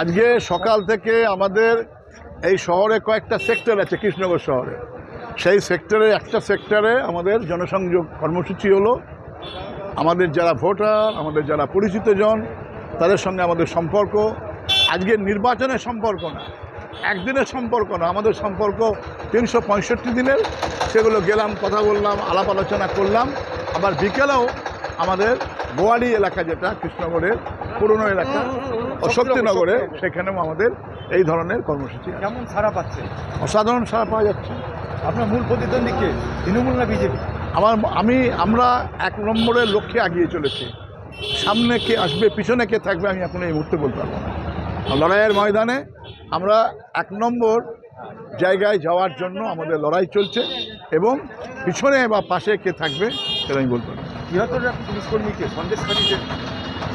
আজকে সকাল থেকে আমাদের এই শহরে কয়েকটা সেক্টর আছে, কৃষ্ণনগর শহরে। সেই সেক্টরে, একটা সেক্টরে আমাদের জনসংযোগ কর্মসূচি হলো। আমাদের যারা ভোটার, আমাদের যারা পরিচিত জন, তাদের সঙ্গে আমাদের সম্পর্ক। আজকের নির্বাচনের সম্পর্ক না, একদিনের সম্পর্ক না, আমাদের সম্পর্ক তিনশো পঁয়ষট্টি দিনের। সেগুলো গেলাম, কথা বললাম, আলাপ আলোচনা করলাম। আবার বিকেলেও আমাদের গোয়ারি এলাকা যেটা, কৃষ্ণনগরের পুরনো এলাকা ও শক্তিনগরে সেখানেও আমাদের এই ধরনের কর্মসূচি কেমন সারা পাচ্ছে? অসাধারণ সাড়া পাওয়া যাচ্ছে। আপনার মূল প্রতিদ্বন্দ্বী কে? তৃণমূল না বিজেপি? আমার আমি আমরা এক নম্বরের লক্ষ্যে এগিয়ে চলেছি। সামনে কে আসবে পিছনে কে থাকবে আমি এখন এই মুহূর্তে বলতে পারব না। লড়াইয়ের ময়দানে আমরা এক নম্বর জায়গায় যাওয়ার জন্য আমাদের লড়াই চলছে এবং পিছনে বা পাশে কে থাকবে সেটা আমি বলতে পারব বৃহত্তর এক পুলিশ কর্মীকে সন্দেশখালীতে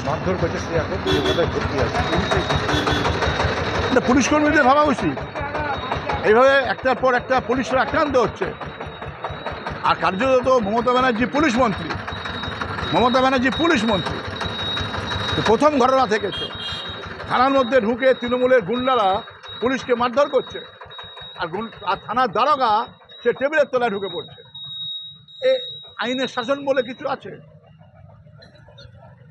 মারধর করেছে, সে এখন ভর্তি আছে পুলিশ কর্মীদের ভাবা উচিত। এইভাবে একটার পর একটা পুলিশরা আক্রান্ত হচ্ছে। আর কার্যত মমতা ব্যানার্জি পুলিশ মন্ত্রী। মমতা ব্যানার্জি পুলিশ মন্ত্রী। প্রথম ঘটনা থেকে তো থানার মধ্যে ঢুকে তৃণমূলের গুন্ডারা পুলিশকে মারধর করছে। আর গুন- আর থানার দারোগা সে টেবিলের তলায় ঢুকে পড়ছে। এ আইনের শাসন বলে কিছু আছে?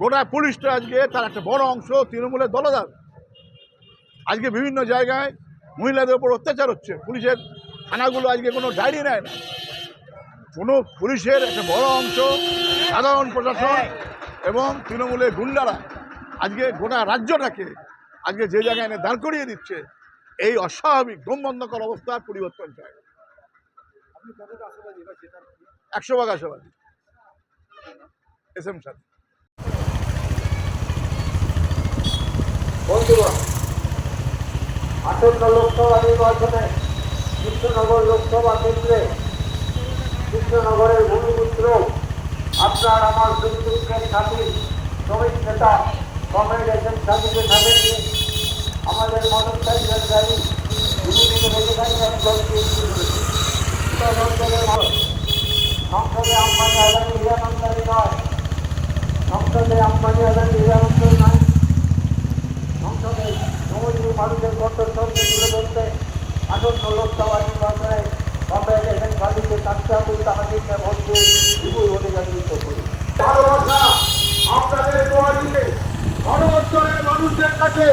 গোটা পুলিশটা আজকে তার একটা বড় অংশ তৃণমূলের দলদার। আজকে বিভিন্ন জায়গায় মহিলাদের উপর অত্যাচার হচ্ছে। পুলিশের থানাগুলো আজকে কোনো ডায়েরি নেয় না। কোনো পুলিশের একটা বড় অংশ সাধারণ প্রশাসন এবং তৃণমূলের গুন্ডারা আজকে গোটা রাজ্যটাকে আজকে যে জায়গায় এনে দাঁড় করিয়ে দিচ্ছে, এই অস্বাভাবিক, দমবন্ধকর অবস্থার পরিবর্তন জেতার একশো ভাগ আশাবাদী। এস এম সাথী বন্ধুগণ আসন্ন লোকসভা নির্বাচনে কৃষ্ণনগর লোকসভা কেন্দ্রে কৃষ্ণনগরের ভূমিপুত্র আপনার আমার দুঃখ দুঃখের সাথী শ্রমিক নেতা এম সাথীকে সাথে নিয়ে আমাদের সাইকেল গাড়ি সংসদে আম্বানি আদানি হিরানন্দানি নয়। সংসদে আম্বানি আদানি হিরানন্দানি নয় সংসদে সমস্ত মানুষের কণ্ঠস্বরকে তুলে ধরতে আসন্ন লোকসভা নির্বাচনে কংগ্রেস এসেন খালিকে তাকসাবুল তাহাদিকে ভোট দিয়ে বিপুল ভোটে জাগরিত করি ভালোবাসা আপনাদের দোয়া দিতে মানুষদের কাছে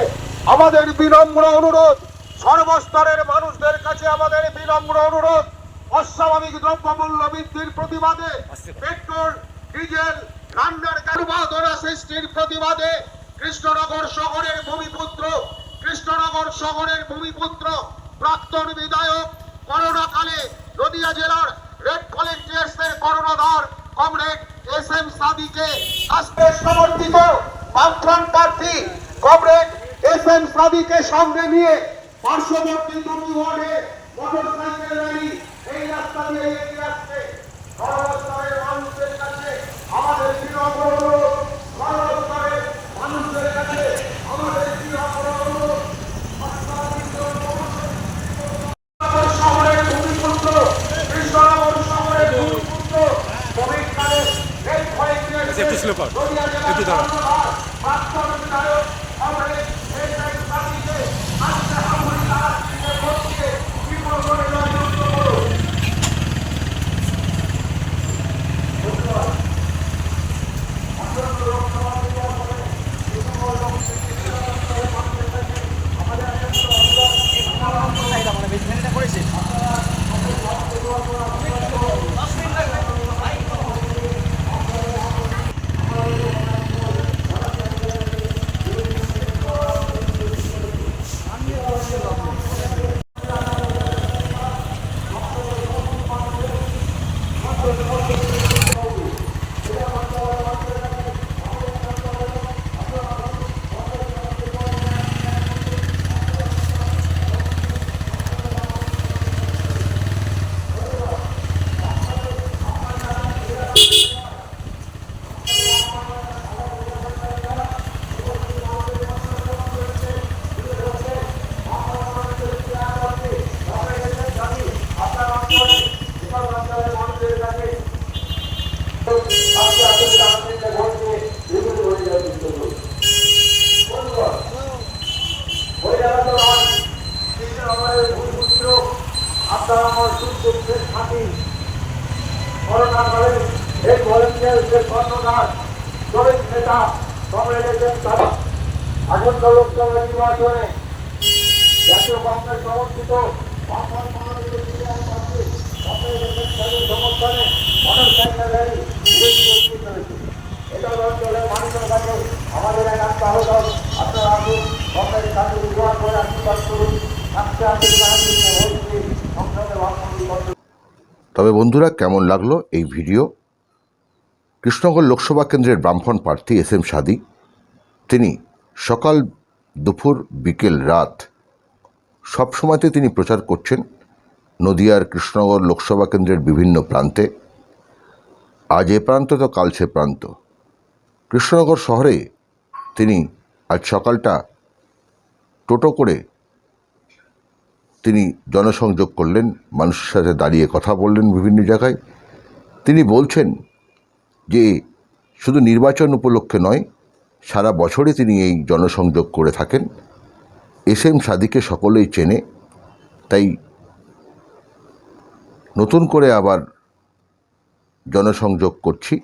আমাদের বিনম্র অনুরোধ সর্বস্তরের মানুষদের কাছে আমাদের বিনম্র অনুরোধ অস্বাভাবিক দ্রব্যমূল্য বৃদ্ধির প্রতিবাদে পেট্রোল ডিজেল রান্নার কারুবাদরা সৃষ্টির প্রতিবাদে কৃষ্ণনগর শহরের ভূমিপুত্র, কৃষ্ণনগর শহরের ভূমিপুত্র, প্রাক্তন বিধায়ক, করোনাকালে নদিয়া জেলার রেড ভলেন্টিয়ার্সের করোনাধার কমরেড এস এম সাদিকে আজকে সমর্থিত বামফ্রন্ট প্রার্থী কমরেড এস এম সাদিকে সামনে নিয়ে পার্শ্ববর্তী দুটি ওয়ার্ডে মোটরসাইকেল র্যালি। এই রাস্তা দিয়ে এগিয়ে আসছে সর্বস্তরের মানুষের কাছে আমাদের বিনম্র অনুরোধ সর্বস্তরের মানুষদের কাছে আমাদের বিনম্র অনুরোধ কৃষ্ণনগর শহরের ভূমিপুত্র কৃষ্ণনগর শহরের ভূমিপুত্র শ্রমিক কালে রেড ভলেন্টিয়ার্স একটু slow কর, একটু দাঁড়া। তবে বন্ধুরা কেমন লাগল এই ভিডিও? কৃষ্ণনগর লোকসভা কেন্দ্রের ব্রাহ্মণ প্রার্থী এস এম সাদি তিনি সকাল দুপুর বিকেল রাত সব সময়তে তিনি প্রচার করছেন নদিয়ার কৃষ্ণনগর লোকসভা কেন্দ্রের বিভিন্ন প্রান্তে। আজ এ প্রান্ত তো কাল সে প্রান্ত। কৃষ্ণনগর শহরে তিনি আজ সকালটা টোটো করে তিনি জনসংযোগ করলেন, মানুষের সাথে দাঁড়িয়ে কথা বললেন বিভিন্ন জায়গায়। তিনি বলছেন যে শুধু নির্বাচন উপলক্ষে নয় সারা বছরই তিনি এই জনসংযোগ করে থাকেন। এস এম সাদিকে সকলেই চেনে। তাই নতুন করে আবার জনসংযোগ করছি।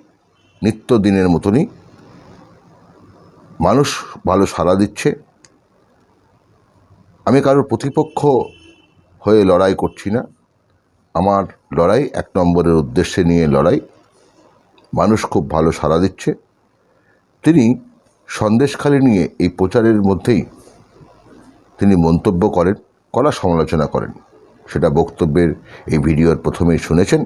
নিত্যদিনের মতনই। মানুষ ভালো সাড়া দিচ্ছে। আমি কারোর প্রতিপক্ষ হয়ে লড়াই করছি না। আমার লড়াই এক নম্বরের উদ্দেশ্যে নিয়ে লড়াই। মানুষ খুব ভালো সাড়া দিচ্ছে। তিনি সন্দেশখালি নিয়ে এই প্রচারের মধ্যেই তিনি মন্তব্য করেন, কড়া সমালোচনা করেন। সেটা বক্তব্যের এই ভিডিওর প্রথমেই শুনেছেন।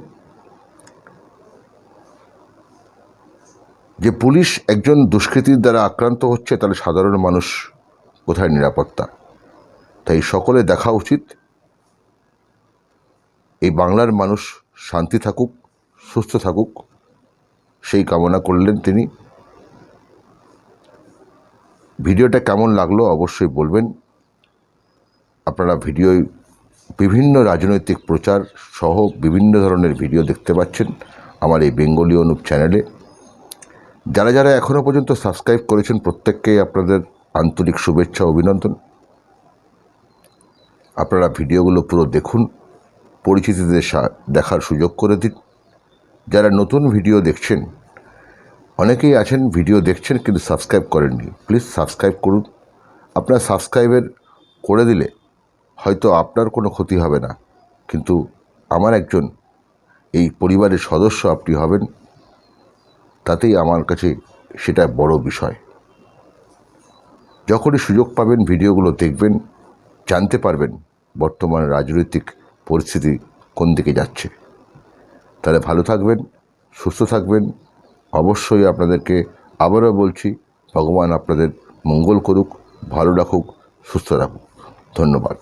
যে পুলিশ একজন দুষ্কৃতীর দ্বারা আক্রান্ত হচ্ছে, তাহলে সাধারণ মানুষ কোথায় নিরাপত্তা? তাই সকলে দেখা উচিত। এই বাংলার মানুষ শান্তি থাকুক, সুস্থ থাকুক, সেই কামনা করলেন তিনি। ভিডিওটা কেমন লাগল অবশ্যই বলবেন। আপনারা ভিডিওয় বিভিন্ন রাজনৈতিক প্রচার সহ বিভিন্ন ধরনের ভিডিও দেখতে পাচ্ছেন আমার এই বেঙ্গলি অনুপ চ্যানেলে। যারা যারা এখনও পর্যন্ত সাবস্ক্রাইব করেছেন প্রত্যেককেই আপনাদের আন্তরিক শুভেচ্ছা, অভিনন্দন। আপনারা ভিডিওগুলো পুরো দেখুন, পরিচিতিদের দেখার সুযোগ করে দিন। যারা নতুন ভিডিও দেখছেন অনেকেই আছেন, ভিডিও দেখছেন কিন্তু সাবস্ক্রাইব করেননি। প্লিজ সাবস্ক্রাইব করুন। আপনার সাবস্ক্রাইবের করে দিলে হয়তো আপনার কোনো ক্ষতি হবে না। কিন্তু আমার একজন, এই পরিবারের সদস্য আপনি হবেন, তাতেই আমার কাছে সেটা বড় বিষয়। যখনই সুযোগ পাবেন, ভিডিওগুলো দেখবেন, জানতে পারবেন বর্তমান রাজনৈতিক পরিস্থিতি কোন দিকে যাচ্ছে। তাহলে ভালো থাকবেন, সুস্থ থাকবেন। অবশ্যই আপনাদেরকে আবারও বলছি ভগবান আপনাদের মঙ্গল করুক ভালো রাখুক সুস্থ রাখুক। ধন্যবাদ।